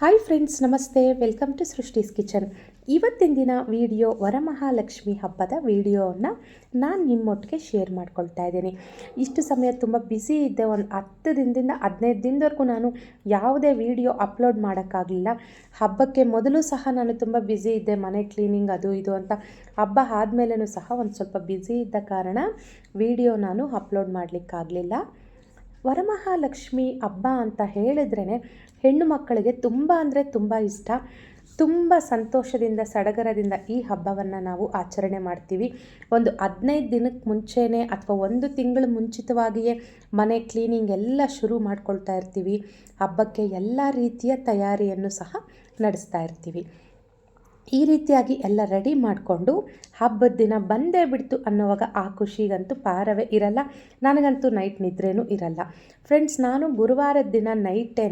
Hi friends ನಮಸ್ತೆ. Welcome to Srishti's kitchen ಇವತ್ತಿನ ದಿನ ವಿಡಿಯೋ ವರಮಹಾಲಕ್ಷ್ಮಿ ಹಬ್ಬದ ವಿಡಿಯೋವನ್ನು ನಾನು ನಿಮ್ಮೊಟ್ಟಿಗೆ ಶೇರ್ ಮಾಡ್ಕೊಳ್ತಾ ಇದ್ದೀನಿ. ಇಷ್ಟು ಸಮಯ ತುಂಬ ಬ್ಯುಸಿ ಇದ್ದೆ. ಒಂದು ಹತ್ತು ದಿನದಿಂದ ಹದಿನೈದು ದಿನದವರೆಗೂ ನಾನು ಯಾವುದೇ ವಿಡಿಯೋ ಅಪ್ಲೋಡ್ ಮಾಡೋಕ್ಕಾಗಲಿಲ್ಲ. ಹಬ್ಬಕ್ಕೆ ಮೊದಲು ಸಹ ನಾನು ತುಂಬ ಬ್ಯುಸಿ ಇದ್ದೆ. ಮನೆ ಕ್ಲೀನಿಂಗ್ ಅದು ಇದು ಅಂತ. ಹಬ್ಬ ಆದಮೇಲೂ ಸಹ ಒಂದು ಸ್ವಲ್ಪ ಬ್ಯುಸಿ ಇದ್ದ ಕಾರಣ ವಿಡಿಯೋ ನಾನು ಅಪ್ಲೋಡ್ ಮಾಡಲಿಕ್ಕಾಗಲಿಲ್ಲ. ವರಮಹಾಲಕ್ಷ್ಮಿ ಹಬ್ಬ ಅಂತ ಹೇಳಿದ್ರೇ ಹೆಣ್ಣು ಮಕ್ಕಳಿಗೆ ತುಂಬ ಅಂದರೆ ತುಂಬ ಇಷ್ಟ. ತುಂಬ ಸಂತೋಷದಿಂದ, ಸಡಗರದಿಂದ ಈ ಹಬ್ಬವನ್ನು ನಾವು ಆಚರಣೆ ಮಾಡ್ತೀವಿ. ಒಂದು ಹದಿನೈದು ದಿನಕ್ಕೆ ಮುಂಚೆನೇ ಅಥವಾ ಒಂದು ತಿಂಗಳು ಮುಂಚಿತವಾಗಿಯೇ ಮನೆ ಕ್ಲೀನಿಂಗ್ ಎಲ್ಲ ಶುರು ಮಾಡ್ಕೊಳ್ತಾ ಇರ್ತೀವಿ. ಹಬ್ಬಕ್ಕೆ ಎಲ್ಲ ರೀತಿಯ ತಯಾರಿಯನ್ನು ಸಹ ನಡೆಸ್ತಾ ಇರ್ತೀವಿ. ಈ ರೀತಿಯಾಗಿ ಎಲ್ಲ ರೆಡಿ ಮಾಡಿಕೊಂಡು ಹಬ್ಬದ ದಿನ ಬಂದೇ ಬಿಡ್ತು ಅನ್ನೋವಾಗ ಆ ಖುಷಿಗಂತೂ ಪಾರವೇ ಇರಲ್ಲ. ನನಗಂತೂ ನೈಟ್ ನಿದ್ರೇನೂ ಇರಲ್ಲ. ಫ್ರೆಂಡ್ಸ್ ನಾನು ಗುರುವಾರದ ದಿನ ನೈಟೇ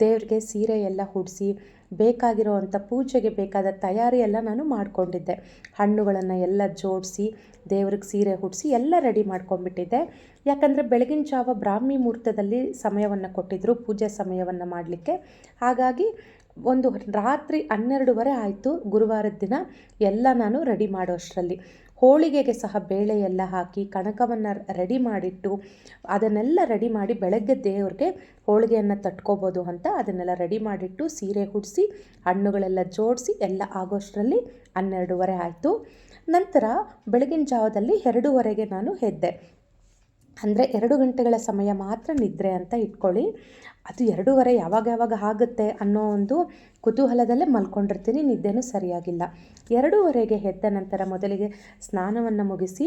ದೇವ್ರಿಗೆ ಸೀರೆ ಎಲ್ಲ ಹುಡಿಸಿ ಬೇಕಾಗಿರೋವಂಥ ಪೂಜೆಗೆ ಬೇಕಾದ ತಯಾರಿ ಎಲ್ಲ ನಾನು ಮಾಡಿಕೊಂಡಿದ್ದೆ. ಹಣ್ಣುಗಳನ್ನು ಎಲ್ಲ ಜೋಡಿಸಿ, ದೇವ್ರಿಗೆ ಸೀರೆ ಹುಟ್ಟಿಸಿ ಎಲ್ಲ ರೆಡಿ ಮಾಡ್ಕೊಂಡ್ಬಿಟ್ಟಿದ್ದೆ. ಯಾಕಂದರೆ ಬೆಳಗಿನ ಜಾವ ಬ್ರಾಹ್ಮಿ ಮುಹೂರ್ತದಲ್ಲಿ ಸಮಯವನ್ನು ಕೊಟ್ಟಿದ್ದರು ಪೂಜೆ ಸಮಯವನ್ನು ಮಾಡಲಿಕ್ಕೆ. ಹಾಗಾಗಿ ಒಂದು ರಾತ್ರಿ ಹನ್ನೆರಡುವರೆ ಆಯಿತು ಗುರುವಾರದ ದಿನ ಎಲ್ಲ ನಾನು ರೆಡಿ ಮಾಡೋ ಅಷ್ಟರಲ್ಲಿ ಹೋಳಿಗೆಗೆ ಸಹ ಬೇಳೆ ಎಲ್ಲ ಹಾಕಿ ಕಣಕವನ್ನು ರೆಡಿ ಮಾಡಿಟ್ಟು ಅದನ್ನೆಲ್ಲ ರೆಡಿ ಮಾಡಿ ಬೆಳಗ್ಗೆ ದೇವ್ರಿಗೆ ಹೋಳಿಗೆಯನ್ನು ತಟ್ಕೋಬೋದು ಅಂತ ಅದನ್ನೆಲ್ಲ ರೆಡಿ ಮಾಡಿಟ್ಟು ಸೀರೆ ಹುಡಿಸಿ ಹಣ್ಣುಗಳೆಲ್ಲ ಜೋಡಿಸಿ ಎಲ್ಲ ಆಗೋಷ್ಟರಲ್ಲಿ ಹನ್ನೆರಡೂವರೆ ಆಯಿತು. ನಂತರ ಬೆಳಗಿನ ಜಾವದಲ್ಲಿ ಎರಡೂವರೆಗೆ ನಾನು ಎದ್ದೆ. ಅಂದರೆ ಎರಡು ಗಂಟೆಗಳ ಸಮಯ ಮಾತ್ರ ನಿದ್ರೆ ಅಂತ ಇಟ್ಕೊಳ್ಳಿ. ಅದು ಎರಡೂವರೆ ಯಾವಾಗ ಯಾವಾಗ ಆಗುತ್ತೆ ಅನ್ನೋ ಒಂದು ಕುತೂಹಲದಲ್ಲೇ ಮಲ್ಕೊಂಡಿರ್ತೀನಿ, ನಿದ್ದೆನೂ ಸರಿಯಾಗಿಲ್ಲ. ಎರಡೂವರೆಗೆ ಎದ್ದ ನಂತರ ಮೊದಲಿಗೆ ಸ್ನಾನವನ್ನು ಮುಗಿಸಿ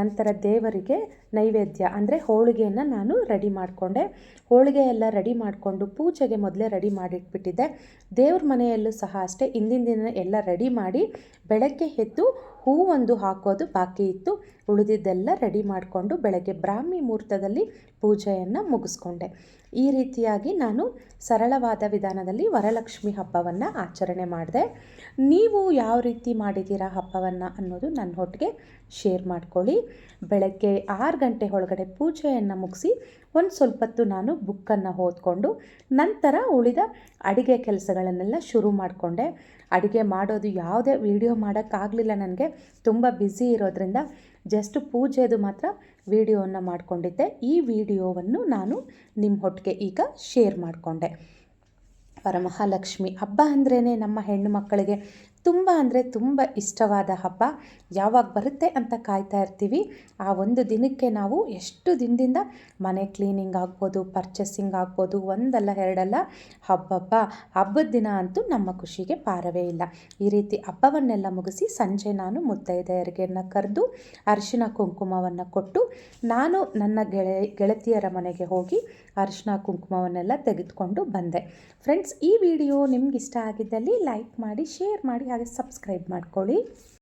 ನಂತರ ದೇವರಿಗೆ ನೈವೇದ್ಯ ಅಂದರೆ ಹೋಳಿಗೆಯನ್ನು ನಾನು ರೆಡಿ ಮಾಡಿಕೊಂಡೆ. ಹೋಳಿಗೆ ಎಲ್ಲ ರೆಡಿ ಮಾಡಿಕೊಂಡು ಪೂಜೆಗೆ ಮೊದಲೇ ರೆಡಿ ಮಾಡಿಟ್ಬಿಟ್ಟಿದ್ದೆ. ದೇವ್ರ ಮನೆಯಲ್ಲೂ ಸಹ ಅಷ್ಟೇ ಹಿಂದಿನ ದಿನ ಎಲ್ಲ ರೆಡಿ ಮಾಡಿ ಬೆಳಗ್ಗೆ ಎದ್ದು ಹೂವೊಂದು ಹಾಕೋದು ಬಾಕಿ ಇತ್ತು. ಉಳಿದಿದ್ದೆಲ್ಲ ರೆಡಿ ಮಾಡಿಕೊಂಡು ಬೆಳಗ್ಗೆ ಬ್ರಾಹ್ಮಿ ಮುಹೂರ್ತದಲ್ಲಿ ಪೂಜೆಯನ್ನು ಮುಗಿಸ್ಕೊಂಡೆ. ಈ ರೀತಿಯಾಗಿ ನಾನು ಸರಳವಾದ ವಿಧಾನದಲ್ಲಿ ವರಲಕ್ಷ್ಮಿ ಹಬ್ಬವನ್ನು ಆಚರಣೆ ಮಾಡಿದೆ. ನೀವು ಯಾವ ರೀತಿ ಮಾಡಿದ್ದೀರಾ ಹಬ್ಬವನ್ನು ಅನ್ನೋದು ನನ್ನ ಒಟ್ಟಿಗೆ ಶೇರ್ ಮಾಡ್ಕೊಳ್ಳಿ. ಬೆಳಗ್ಗೆ ಆರು ಗಂಟೆ ಒಳಗಡೆ ಪೂಜೆಯನ್ನು ಮುಗಿಸಿ ಒಂದು ಸ್ವಲ್ಪ ಹೊತ್ತು ನಾನು ಬುಕ್ಕನ್ನು ಓದ್ಕೊಂಡು ನಂತರ ಉಳಿದ ಅಡುಗೆ ಕೆಲಸಗಳನ್ನೆಲ್ಲ ಶುರು ಮಾಡಿಕೊಂಡೆ. ಅಡುಗೆ ಮಾಡೋದು ಯಾವುದೇ, ವಿಡಿಯೋ ಮಾಡೋಕ್ಕಾಗಲಿಲ್ಲ ನನಗೆ. ತುಂಬ ಬ್ಯುಸಿ ಇರೋದ್ರಿಂದ ಜಸ್ಟ್ ಪೂಜೆದು ಮಾತ್ರ ವಿಡಿಯೋವನ್ನು ಮಾಡಿಕೊಂಡಿದ್ದೆ. ಈ ವಿಡಿಯೋವನ್ನು ನಾನು ನಿಮ್ಮ ಹೊಟ್ಟಿಗೆ ಈಗ ಶೇರ್ ಮಾಡಿಕೊಂಡೆ. ಪರಮಹಾಲಕ್ಷ್ಮಿ ಹಬ್ಬ ಅಂದ್ರೇ ನಮ್ಮ ಹೆಣ್ಣು ಮಕ್ಕಳಿಗೆ ತುಂಬ ಅಂದರೆ ತುಂಬ ಇಷ್ಟವಾದ ಹಬ್ಬ. ಯಾವಾಗ ಬರುತ್ತೆ ಅಂತ ಕಾಯ್ತಾ ಇರ್ತೀವಿ. ಆ ಒಂದು ದಿನಕ್ಕೆ ನಾವು ಎಷ್ಟು ದಿನದಿಂದ ಮನೆ ಕ್ಲೀನಿಂಗ್ ಆಗ್ಬೋದು ಪರ್ಚೇಸಿಂಗ್ ಆಗ್ಬೋದು, ಒಂದಲ್ಲ ಎರಡಲ್ಲ ಹಬ್ಬಬ್ಬ. ಹಬ್ಬದ ದಿನ ಅಂತೂ ನಮ್ಮ ಖುಷಿಗೆ ಪಾರವೇ ಇಲ್ಲ. ಈ ರೀತಿ ಹಬ್ಬವನ್ನೆಲ್ಲ ಮುಗಿಸಿ ಸಂಜೆ ನಾನು ಮುತ್ತೈದೆಯರಿಗೆನ್ನ ಕರೆದು ಅರಿಶಿನ ಕುಂಕುಮವನ್ನು ಕೊಟ್ಟು ನಾನು ನನ್ನ ಗೆಳೆ, ಗೆಳತಿಯರ ಮನೆಗೆ ಹೋಗಿ ಅರಿಶಿನ ಕುಂಕುಮವನ್ನೆಲ್ಲ ತೆಗೆದುಕೊಂಡು ಬಂದೆ. ಫ್ರೆಂಡ್ಸ್ ಈ ವಿಡಿಯೋ ನಿಮ್ಗೆ ಇಷ್ಟ ಆಗಿದ್ದಲ್ಲಿ ಲೈಕ್ ಮಾಡಿ ಶೇರ್ ಮಾಡಿ ಹಾಗೆ ಸಬ್ಸ್ಕ್ರೈಬ್ ಮಾಡ್ಕೊಳ್ಳಿ.